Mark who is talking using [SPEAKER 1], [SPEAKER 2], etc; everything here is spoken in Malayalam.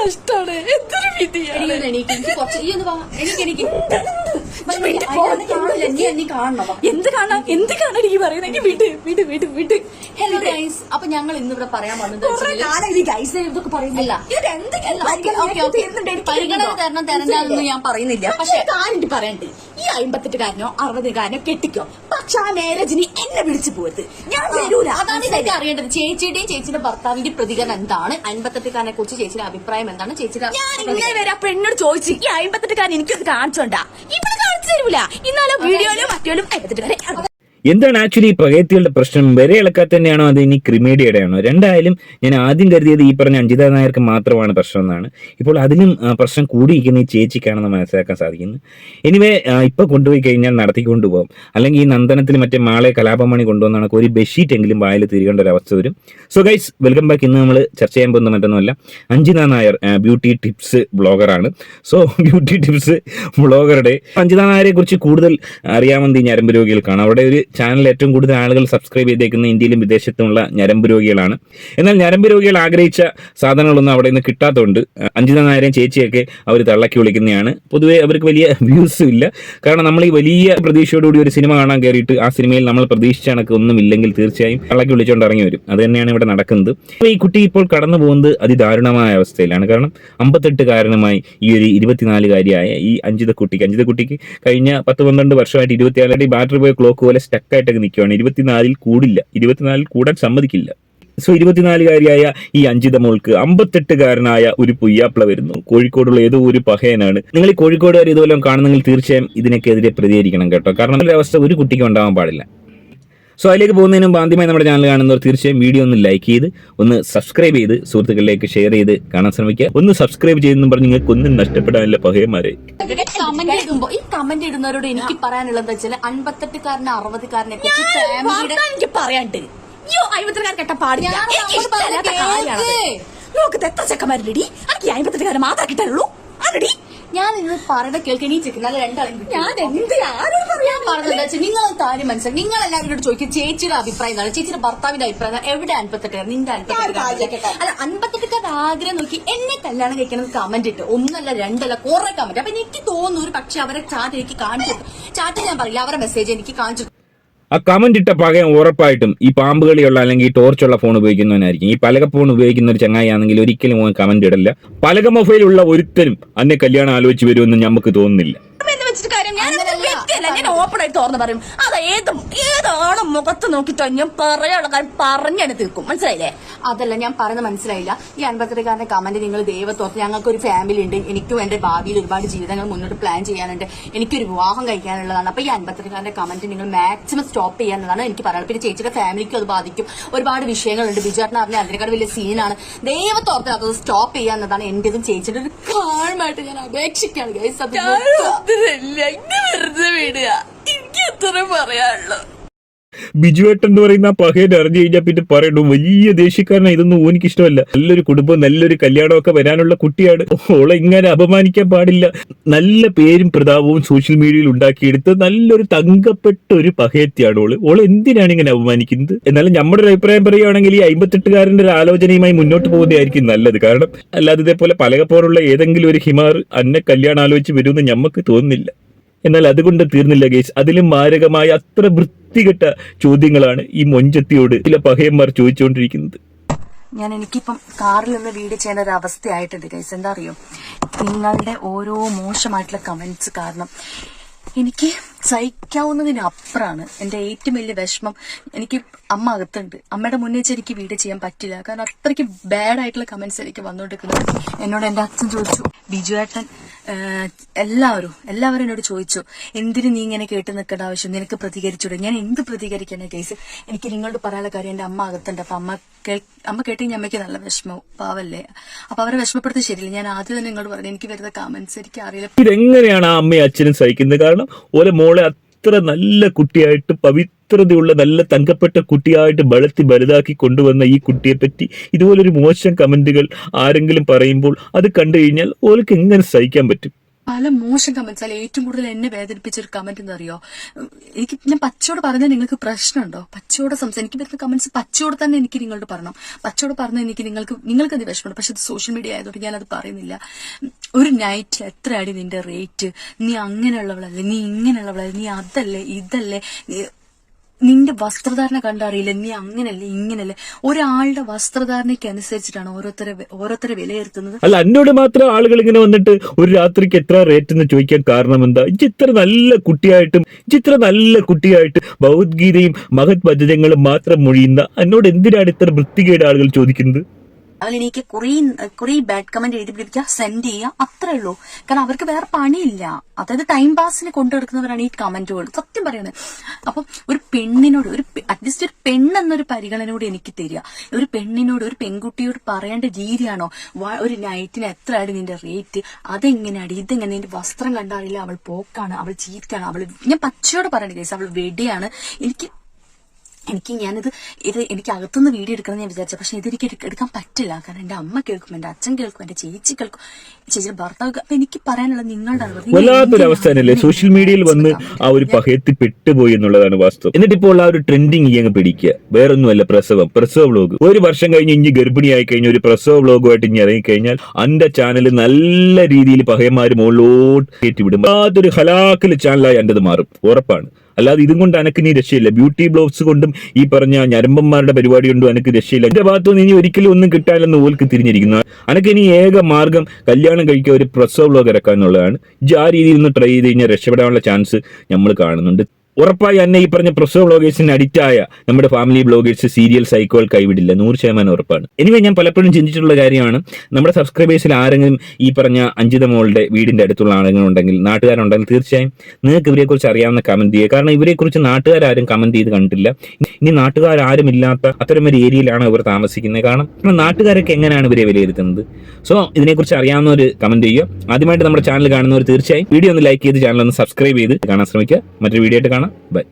[SPEAKER 1] കഷ്ടാണ് എന്തൊരു വിധിയാണ്. എന്ത്? കാണാം? എന്ത് കാണാൻ ഈ പറയുന്നത്? എനിക്ക് വിട് വിട് വിട് വിട്.
[SPEAKER 2] ഹലോ ഗൈസ് അപ്പൊ ഞങ്ങൾ ഇന്ന് ഇവിടെ പറയാൻ വന്നത്
[SPEAKER 1] ഇതൊക്കെ പറയുന്നില്ല.
[SPEAKER 2] പരിഗണന തരണം ഞാൻ പറയുന്നില്ല.
[SPEAKER 1] പക്ഷെ കാര്യം പറയണ്ട്. ഈ അമ്പത്തെട്ട് കാരനോ കെട്ടിക്കോ കാരനോ ആ മാരേജിന് എന്നെ വിളിച്ചു പോയത്. ഞാൻ വരൂല
[SPEAKER 2] അതാണ് ഇതൊക്കെ അറിയേണ്ടത്. ചേച്ചിയുടെയും ചേച്ചിയുടെ ഭർത്താവിന്റെ പ്രതികരണം എന്താണ്? അൻപത്തെട്ടുകാരനെ കുറിച്ച് ചേച്ചിയുടെ അഭിപ്രായം എന്താണ്? ചേച്ചിയുടെ
[SPEAKER 1] ഞാൻ ഇങ്ങനെ ആ പെണ്ണോട് ചോദിച്ചു ഈ അമ്പത്തെട്ടുകാരൻ എനിക്കൊന്ന് കാണിച്ചോണ്ടാ. ഇവിടെ കാണിച്ചു തരൂല. ഇന്നാലോ വീഡിയോയിലും മറ്റോലും അമ്പത്തെട്ടുകാരെ
[SPEAKER 3] എന്താണ് ആക്ച്വലി ഈ പകയത്തികളുടെ പ്രശ്നം? വരെ ഇളക്കാത്ത തന്നെയാണോ അത് ഇനി ക്രിമേഡിയുടെ ആണോ രണ്ടായാലും ഞാൻ ആദ്യം കരുതിയത് ഈ പറഞ്ഞ അഞ്ജിത നായർക്ക് മാത്രമാണ് പ്രശ്നം എന്നാണ്. ഇപ്പോൾ അതിലും പ്രശ്നം കൂടിയിരിക്കുന്ന ഈ ചേച്ചിക്കാണെന്ന് മനസ്സിലാക്കാൻ സാധിക്കുന്നു. എനിവേ ഇപ്പൊ കൊണ്ടുപോയി കഴിഞ്ഞാൽ നടത്തിക്കൊണ്ട് പോകും അല്ലെങ്കിൽ ഈ നന്ദനത്തിൽ മറ്റേ മാളെ കലാപമണി കൊണ്ടുവന്നാണ് ഒരു ബെഡ്ഷീറ്റ് എങ്കിലും വായിൽ തിരികേണ്ട ഒരു അവസ്ഥ വരും. സോ ഗൈസ് വെൽക്കം ബാക്ക് ഇന്ന് നമ്മൾ ചർച്ച ചെയ്യാൻ പോകുന്ന മറ്റൊന്നുമല്ല. അഞ്ജിത നായർ ബ്യൂട്ടി ടിപ്സ് ബ്ലോഗറാണ് സോ ബ്യൂട്ടി ടിപ്സ് ബ്ലോഗറുടെ അഞ്ജിത നായരെ കുറിച്ച് കൂടുതൽ അറിയാമെന്ന് ഈ ഞരമ്പ് രോഗികൾക്കാണ് അവിടെ ഒരു ചാനൽ ഏറ്റവും കൂടുതൽ ആളുകൾ സബ്സ്ക്രൈബ് ചെയ്തേക്കുന്ന ഇന്ത്യയിലും വിദേശത്തുമുള്ള ഞരമ്പ് രോഗികളാണ്. എന്നാൽ ഞരമ്പ് രോഗികൾ ആഗ്രഹിച്ച സാധനങ്ങളൊന്നും അവിടെ നിന്ന് കിട്ടാത്തതുകൊണ്ട് അഞ്ജിത നായരെയും ചേച്ചിയൊക്കെ അവർ തള്ളക്കി വിളിക്കുന്നതാണ്. പൊതുവേ അവർക്ക് വലിയ വ്യൂസും ഇല്ല. കാരണം നമ്മൾ ഈ വലിയ പ്രതീക്ഷയോടുകൂടി ഒരു സിനിമ കാണാൻ കയറിയിട്ട് ആ സിനിമയിൽ നമ്മൾ പ്രതീക്ഷിച്ച കണക്ക് ഒന്നും ഇല്ലെങ്കിൽ തീർച്ചയായും തള്ളക്കി വിളിച്ചുകൊണ്ട് ഇറങ്ങി വരും. അത് തന്നെയാണ് ഇവിടെ നടക്കുന്നത്. ഈ കുട്ടി ഇപ്പോൾ കടന്നു പോകുന്നത് അതിദാരുണമായ അവസ്ഥയിലാണ്. കാരണം അമ്പത്തെട്ട് കാരണമായി ഈ ഒരു ഇരുപത്തിനാലുകാരിയായ ഈ അഞ്ജിത കുട്ടിക്ക് അഞ്ജിത കുട്ടിക്ക് കഴിഞ്ഞ പത്ത് പന്ത്രണ്ട് വർഷമായിട്ട് ഇരുപത്തിനാലായിട്ട് ബാറ്ററി പോയ ക്ലോക്ക് പോലെ സ്റ്റക്കായിട്ടൊക്കെ നിൽക്കുകയാണ് ഇരുപത്തിനാലിൽ കൂടില്ല. ഇരുപത്തിനാലിൽ കൂടാൻ സമ്മതിക്കില്ല. സോ ഇരുപത്തിനാലുകാരിയായ ഈ അഞ്ചിതമോൾക്ക് അമ്പത്തെട്ടുകാരനായ ഒരു പുയ്യാപ്ല വരുന്നു. കോഴിക്കോടുള്ള ഏതോ ഒരു പഹയനാണ്. നിങ്ങൾ ഈ കോഴിക്കോടുകാർ ഇതുപോലെ കാണുന്നെങ്കിൽ തീർച്ചയായും ഇതിനൊക്കെതിരെ പ്രതികരിക്കണം കേട്ടോ. കാരണം ഒരു അവസ്ഥ ഒരു കുട്ടിക്ക് ഉണ്ടാവാൻ പാടില്ല. സോ അതിലേക്ക് പോകുന്നതിന് മുമ്പ് ആദ്യമായി നമ്മുടെ ചാനൽ കാണുന്നവർ തീർച്ചയായും വീഡിയോ ഒന്ന് ലൈക്ക് ചെയ്ത് ഒന്ന് സബ്സ്ക്രൈബ് ചെയ്ത് സുഹൃത്തുക്കളിലേക്ക് ഷെയർ ചെയ്ത് കാണാൻ ശ്രമിക്കുക. ഒന്ന് സബ്സ്ക്രൈബ് ചെയ്തെന്നും പറഞ്ഞ് നിങ്ങൾക്ക് ഒന്നും നഷ്ടപ്പെടാനില്ല പഹയന്മാരെ.
[SPEAKER 2] കമന്റ് ഇടുമ്പോ ഈ കമന്റ് ഇടുന്നവരോട് എനിക്ക് പറയാനുള്ളത് വെച്ചാൽ വെച്ചാൽ അൻപത്തെട്ടുകാരനെ അറുപതുകാരനെ കുറിച്ച് ഫാമിലിയുടെ
[SPEAKER 1] വാർത്ത എനിക്ക് പറയാണ്ട് അയ്യോ അമ്പത്തെട്ടുകാരൻ കെട്ട പാടില്ല.
[SPEAKER 2] ഞാൻ
[SPEAKER 1] എനിക്ക്
[SPEAKER 2] അങ്ങോട്ട്
[SPEAKER 1] ഇഷ്ടമല്ലാത്ത.
[SPEAKER 2] കേൾക്ക്.
[SPEAKER 1] എത്ര ചെക്കന്മാരില്ലടി എനിക്ക് അമ്പത്തെട്ടുകാരൻ മാത്രമേ കിട്ടാനുള്ളൂ? ആരടി?
[SPEAKER 2] ഞാൻ നിങ്ങൾ പറയുന്നത് കേൾക്കാൻ ഈ ചിക്കനാൽ രണ്ടാളും.
[SPEAKER 1] ഞാൻ എന്ത് ആരോട് പറയാൻ
[SPEAKER 2] പറഞ്ഞത് നിങ്ങൾ കാര്യം മനസ്സിലാക്കി. നിങ്ങൾ എല്ലാവരോട് ചോദിക്കും ചേച്ചിയുടെ അഭിപ്രായം എന്താണ്? ചേച്ചിയുടെ ഭർത്താവിന്റെ അഭിപ്രായം? എവിടെ അൻപത്തെട്ടുകാർ നിന്റെ അൻപത്തെട്ടുകാർ അല്ല അൻപത്തെട്ടുകാർ ആഗ്രഹം നോക്കി എന്നെ കല്യാണം കഴിക്കണം കമന്റ് ഇട്ട്. ഒന്നല്ല രണ്ടല്ല കുറെ കമന്റ് അപ്പൊ എനിക്ക് തോന്നുന്നു ഒരു പക്ഷെ അവരെ ചാറ്റ് എനിക്ക് കാണിച്ചു ചാറ്റ് ഞാൻ പറയില്ല അവരുടെ മെസ്സേജ് എനിക്ക് കാണിച്ചു
[SPEAKER 3] ആ കമന്റ് ഇട്ട പകയം ഉറപ്പായിട്ടും ഈ പാമ്പ് കളിയുള്ള അല്ലെങ്കിൽ ടോർച്ചുള്ള ഫോൺ ഉപയോഗിക്കുന്നവനായിരിക്കും. ഈ പലക ഫോൺ ഉപയോഗിക്കുന്ന ഒരു ചങ്ങായി ആണെങ്കിൽ ഒരിക്കലും ഓൻ കമന്റ് ഇടില്ല. പലക മൊബൈലുള്ള ഒരുത്തനും അന്നെ കല്യാണം ആലോചിച്ച് വരുമെന്ന് നമുക്ക് തോന്നുന്നില്ല.
[SPEAKER 1] വെച്ചിട്ട് ഞാൻ ഓപ്പൺ ആയിട്ട് തുറന്ന് പറയും. അത് ഏത് ഏതാണ് മുഖത്ത് നോക്കിട്ടോ ഞാൻ പറയാനുള്ള കാര്യം പറഞ്ഞാണ് തീർക്കും. മനസ്സിലായില്ലേ?
[SPEAKER 2] അതല്ല ഞാൻ പറയുന്നത് മനസ്സിലായില്ല. ഈ അൻപത്തിരക്കാരന്റെ കമന്റ് നിങ്ങൾ ദൈവത്തോർത്ത് ഞങ്ങൾക്ക് ഒരു ഫാമിലി ഉണ്ട്. എനിക്കും എന്റെ ഭാവിയിൽ ഒരുപാട് ജീവിതങ്ങൾ മുന്നോട്ട് പ്ലാൻ ചെയ്യാനുണ്ട്. എനിക്കൊരു വിവാഹം കഴിക്കാനുള്ളതാണ്. അപ്പൊ ഈ അൻപത്തിരക്കാരന്റെ കമന്റ് നിങ്ങൾ മാക്സിമം സ്റ്റോപ്പ് ചെയ്യാനുള്ളതാണ് എനിക്ക് പറയാനുള്ളത്. പിന്നെ ചേച്ചിയുടെ ഫാമിലിക്കും അത് ബാധിക്കും. ഒരുപാട് വിഷയങ്ങളുണ്ട്. ബിജുവേട്ടൻ അറിഞ്ഞ അതിനേക്കാൾ വലിയ സീനാണ് ദൈവത്തോർത്ത് അത് സ്റ്റോപ്പ് ചെയ്യാന്നതാണ് എന്റേതും ചേച്ചിയുടെ ഒരു കാഴ്മായിട്ട് ഞാൻ അപേക്ഷിക്കാണ് ഗൈസ് അത്
[SPEAKER 1] വെറുതെ വിടുക എനിക്ക് എത്ര പറയാനുള്ളൂ.
[SPEAKER 3] ബിജുവേട്ടൻ എന്ന് പറയുന്ന ആ അറിഞ്ഞു കഴിഞ്ഞാൽ പിന്നെ പറയണു വലിയ ദേഷ്യക്കാരനാണ് ഇതൊന്നും ഓനിക്ക് ഇഷ്ടമല്ല. നല്ലൊരു കുടുംബം നല്ലൊരു കല്യാണമൊക്കെ വരാനുള്ള കുട്ടിയാണ്. ഓളെ ഇങ്ങനെ അപമാനിക്കാൻ പാടില്ല. നല്ല പേരും പ്രതാപവും സോഷ്യൽ മീഡിയയിൽ ഉണ്ടാക്കിയെടുത്ത് നല്ലൊരു തങ്കപ്പെട്ട ഒരു പഹേത്തിയാണ് ഓൾ. ഓൾ എന്തിനാണ് ഇങ്ങനെ അപമാനിക്കുന്നത്? എന്നാലും നമ്മുടെ ഒരു അഭിപ്രായം പറയുകയാണെങ്കിൽ ഈ അമ്പത്തെട്ടുകാരന്റെ ഒരു ആലോചനയുമായി മുന്നോട്ട് പോകുന്നതായിരിക്കും നല്ലത്. കാരണം അല്ലാതെ ഇതേപോലെ പലകപ്പോലുള്ള ഏതെങ്കിലും ഒരു ഹിമാർ അന്നെ കല്യാണം ആലോചിച്ച് വരുമെന്ന് ഞമ്മക്ക് തോന്നുന്നില്ല. എന്നാൽ അതുകൊണ്ട് തീർന്നില്ല ഗേസ് അതിലും മാരകമായ അത്ര വൃത്തികെട്ട ചോദ്യങ്ങളാണ് ഈ മൊഞ്ചത്തിയോട് ചില പഹയന്മാർ ചോദിച്ചുകൊണ്ടിരിക്കുന്നത്.
[SPEAKER 2] ഞാൻ എനിക്കിപ്പം കാറിൽ നിന്ന് വീട് ചെയ്യേണ്ട ഒരു അവസ്ഥയായിട്ടുണ്ട് ഗൈസ് എന്താ അറിയോ? നിങ്ങളുടെ ഓരോ മോശമായിട്ടുള്ള കമന്റ്സ് കാരണം എനിക്ക് സഹിക്കാവുന്നതിന് അപ്പുറമാണ് എന്റെ ഏറ്റവും വലിയ വിഷമം എനിക്ക് അമ്മ അകത്തുണ്ട്. അമ്മയുടെ മുന്നേ എനിക്ക് വീട് ചെയ്യാൻ പറ്റില്ല. കാരണം അത്രയ്ക്ക് ബാഡ് ആയിട്ടുള്ള കമന്റ്സ് എനിക്ക് വന്നുകൊണ്ടിരിക്കുന്നത് എന്നോട് എന്റെ അച്ഛൻ ചോദിച്ചു ബിജു ഏട്ടൻ എല്ലാവരും എല്ലാവരും എന്നോട് ചോദിച്ചു എന്തിന് നീ ഇങ്ങനെ കേട്ട് നിൽക്കേണ്ട ആവശ്യം? നിനക്ക് പ്രതികരിച്ചൂടെ? ഞാൻ എന്ത് പ്രതികരിക്കണ കേസ്? എനിക്ക് നിങ്ങളോട് പറയാനുള്ള കാര്യം എന്റെ അമ്മ അകത്തുണ്ട്. അപ്പൊ അമ്മ അമ്മ കേട്ട് കഴിഞ്ഞാൽ അമ്മയ്ക്ക് നല്ല വിഷമം പാവല്ലേ? അപ്പൊ അവരെ വിഷമപ്പെടുത്തി ശരിയില്ല. ഞാൻ ആദ്യം തന്നെ നിങ്ങളോട് പറഞ്ഞു എനിക്ക് വരുന്ന കമന്റ്സ് എനിക്ക് അറിയില്ല.
[SPEAKER 3] ഇതെങ്ങനെയാണ് ആ അമ്മയും അച്ഛനും സഹിക്കുന്നത്? കാരണം ഒരു മോളെ അത്ര നല്ല കുട്ടിയായിട്ട് പവിത്രതയുള്ള നല്ല തങ്കപ്പെട്ട കുട്ടിയായിട്ട് വളർത്തി വലുതാക്കി കൊണ്ടുവന്ന ഈ കുട്ടിയെ പറ്റി ഇതുപോലൊരു മോശം കമന്റുകൾ ആരെങ്കിലും പറയുമ്പോൾ അത് കണ്ടു കഴിഞ്ഞാൽ ഓൾക്ക് എങ്ങനെ സഹിക്കാൻ പറ്റും?
[SPEAKER 2] പല മോശം കമന്റ്സ് അല്ലെ? ഏറ്റവും കൂടുതൽ എന്നെ വേദനിപ്പിച്ച ഒരു കമന്റ് എന്ന് അറിയോ എനിക്ക് ഞാൻ പച്ചയോട് പറഞ്ഞാൽ നിങ്ങൾക്ക് പ്രശ്നമുണ്ടോ? പച്ചയോടെ സംസാരിക്കും എനിക്ക് വരുന്ന കമന്റ്സ് പച്ചയോട് തന്നെ എനിക്ക് നിങ്ങളോട് പറഞ്ഞു പച്ചയോട് പറഞ്ഞാൽ എനിക്ക് നിങ്ങൾക്ക് നിങ്ങൾക്ക് അത് വിഷമമുണ്ട്? പക്ഷെ ഇത് സോഷ്യൽ മീഡിയ ആയതുകൊണ്ട് ഞാനത് പറയുന്നില്ല. ഒരു നൈറ്റ് എത്രയാണ് നിന്റെ റേറ്റ് നീ അങ്ങനെയുള്ളവളല്ലേ? നീ ഇങ്ങനെയുള്ളവളല്ലേ? നീ അതല്ലേ? ഇതല്ലേ? നിന്റെ വസ്ത്രധാരണ കണ്ടറിയില്ല നീ അങ്ങനല്ലേ ഇങ്ങനല്ലേ ഒരാളുടെ വസ്ത്രധാരണയ്ക്ക് അനുസരിച്ചിട്ടാണ് ഓരോരുത്തരെ ഓരോരുത്തരെ വിലയിരുത്തുന്നത്.
[SPEAKER 3] അല്ല എന്നോട് മാത്രം ആളുകൾ ഇങ്ങനെ വന്നിട്ട് ഒരു രാത്രിക്ക് എത്ര റേറ്റ് എന്ന് ചോദിക്കാൻ കാരണം എന്താ? ഇത്ര നല്ല കുട്ടിയായിട്ടും ഇത്ര നല്ല കുട്ടിയായിട്ട് ഭഗവത്ഗീതയും മഹത് വചനങ്ങളും മാത്രം മൊഴിയുന്ന എന്നോട് എന്തിനാണ് ഇത്ര വൃത്തികേട് ആളുകൾ ചോദിക്കുന്നത്?
[SPEAKER 2] അതിൽ എനിക്ക് കുറേ കുറേ ബാഡ് കമന്റ് എഴുതി പിടിപ്പിക്കുക സെൻഡ് ചെയ്യുക അത്രേ ഉള്ളൂ. കാരണം അവർക്ക് വേറെ പണിയില്ല. അതായത് ടൈം പാസിന് കൊണ്ടു നടക്കുന്നവരാണ് ഈ കമന്റുകൾ സത്യം പറയുന്നത് അപ്പം ഒരു പെണ്ണിനോട് ഒരു അറ്റ്ലീസ്റ്റ് ഒരു പെണ്ണെന്നൊരു പരിഗണനയോട് എനിക്ക് തരിക. ഒരു പെണ്ണിനോട് ഒരു പെൺകുട്ടിയോട് പറയേണ്ട രീതിയാണോ? ഒരു നൈറ്റിന് എത്ര ആയിട്ട് നിന്റെ റേറ്റ് അതെങ്ങനെയാണ് ഇതെങ്ങനെ? നിന്റെ വസ്ത്രം കണ്ടറിയില്ല അവൾ പോക്കാണ്. അവൾ ചീറ്റാണ് അവൾ ഞാൻ പച്ചയോട് പറയണ്ട കേസ്. അവൾ വെടിയാണ്. എനിക്ക് എനിക്ക് ഞാനിത് ഇത് എനിക്ക് അകത്തുനിന്ന് വീഡിയോ എടുക്കണം ഞാൻ വിചാരിച്ചു. പക്ഷെ ഇതെനിക്ക് എടുക്കാൻ പറ്റില്ല. കാരണം എന്റെ അമ്മ കേൾക്കും എന്റെ അച്ഛൻ കേൾക്കും എന്റെ ചേച്ചി കേൾക്കും. ചേച്ചിയുടെ ഭർത്താവ് അപ്പൊ എനിക്ക് പറയാനുള്ള നിങ്ങളുടെ
[SPEAKER 3] വല്ലാത്തൊരു അവസ്ഥ തന്നെയല്ലേ സോഷ്യൽ മീഡിയയിൽ വന്ന് ആ ഒരു പഹയത്തിൽ പെട്ടുപോയി എന്നുള്ളതാണ് വാസ്തവം. എന്നിട്ട് ഇപ്പോൾ ആ ഒരു ട്രെൻഡിങ് ഈ അങ്ങ് പിടിക്കുക. വേറൊന്നുമല്ല പ്രസവം പ്രസവ വ്ലോഗ് ഒരു വർഷം കഴിഞ്ഞ് ഇനി ഗർഭിണിയായി കഴിഞ്ഞ ഒരു പ്രസവ വ്ലോഗുമായിട്ട് ഇനി ഇറങ്ങിക്കഴിഞ്ഞാൽ അന്റെ ചാനൽ നല്ല രീതിയിൽ പഹയന്മാര് മുകളിലോട്ട് കയറ്റി വിടും. അതൊരു ഹലാക്കിൽ ചാനലായി എന്റേത് മാറും. ഉറപ്പാണ്. അല്ലാതെ ഇതും കൊണ്ട് അനക്ക് നീ രക്ഷയില്ല. ബ്യൂട്ടി ബ്ലോഗ്സ് കൊണ്ടും ഈ പറഞ്ഞ ഞരമ്പന്മാരുടെ പരിപാടി കൊണ്ടും അനക്ക് രക്ഷയില്ല. എന്റെ ഭാഗത്തുനിന്ന് ഇനി ഒരിക്കലും ഒന്നും കിട്ടാനില്ലെന്ന് ഓൽക്ക് തിരിഞ്ഞിരിക്കുന്നു. അനക്ക് ഇനി ഏക മാർഗം കല്യാണം കഴിക്കുക ഒരു പ്രസവ ബ്ലോഗ് ഇറക്കുക എന്നുള്ളതാണ് ഇജ്ജ് ആ രീതിയിൽ നിന്ന് ട്രൈ ചെയ്ത് കഴിഞ്ഞാൽ രക്ഷപ്പെടാനുള്ള ചാൻസ് നമ്മൾ കാണുന്നുണ്ട്. ഉറപ്പായി എന്നെ ഈ പറഞ്ഞ പ്രസവ ബ്ലോഗേഴ്സിന് അഡിറ്റ് ആയ നമ്മുടെ ഫാമിലി ബ്ലോഗേഴ്സ് സീരിയൽ സൈക്കോൾ കൈവിടില്ല. നൂറ് ശതമാനം ഉറപ്പാണ്. എനിവേ ഞാൻ പലപ്പോഴും ചിന്തിച്ചിട്ടുള്ള കാര്യമാണ് നമ്മുടെ സബ്സ്ക്രൈബേഴ്സിൽ ആരെങ്കിലും ഈ പറഞ്ഞ അഞ്ചിത മോളുടെ വീടിന്റെ അടുത്തുള്ള ആളുകൾ ഉണ്ടെങ്കിൽ നാട്ടുകാരുണ്ടെങ്കിൽ തീർച്ചയായും നിങ്ങൾക്ക് ഇവരെക്കുറിച്ച് അറിയാവുന്ന കമന്റ് ചെയ്യുക. കാരണം ഇവരെക്കുറിച്ച് നാട്ടുകാരും കമന്റ് ചെയ്ത് കണ്ടില്ല ഇനി നാട്ടുകാരും ഇല്ലാത്ത അത്തരം ഒരു ഏരിയയിലാണ് ഇവർ താമസിക്കുന്നത്. കാരണം നാട്ടുകാരൊക്കെ എങ്ങനെയാണ് ഇവരെ വിലയിരുത്തുന്നത്? സോ ഇതിനെക്കുറിച്ച് അറിയാവുന്നവർ കമന്റ് ചെയ്യുക. ആദ്യമായിട്ട് നമ്മുടെ ചാനൽ കാണുന്നവർ തീർച്ചയായും വീഡിയോ ഒന്ന് ലൈക്ക് ചെയ്ത് ചാനൽ ഒന്ന് സബ്സ്ക്രൈബ് ചെയ്ത് കാണാൻ ശ്രമിക്കുക. മറ്റൊരു വീഡിയോ ആയിട്ട് കാണാം. but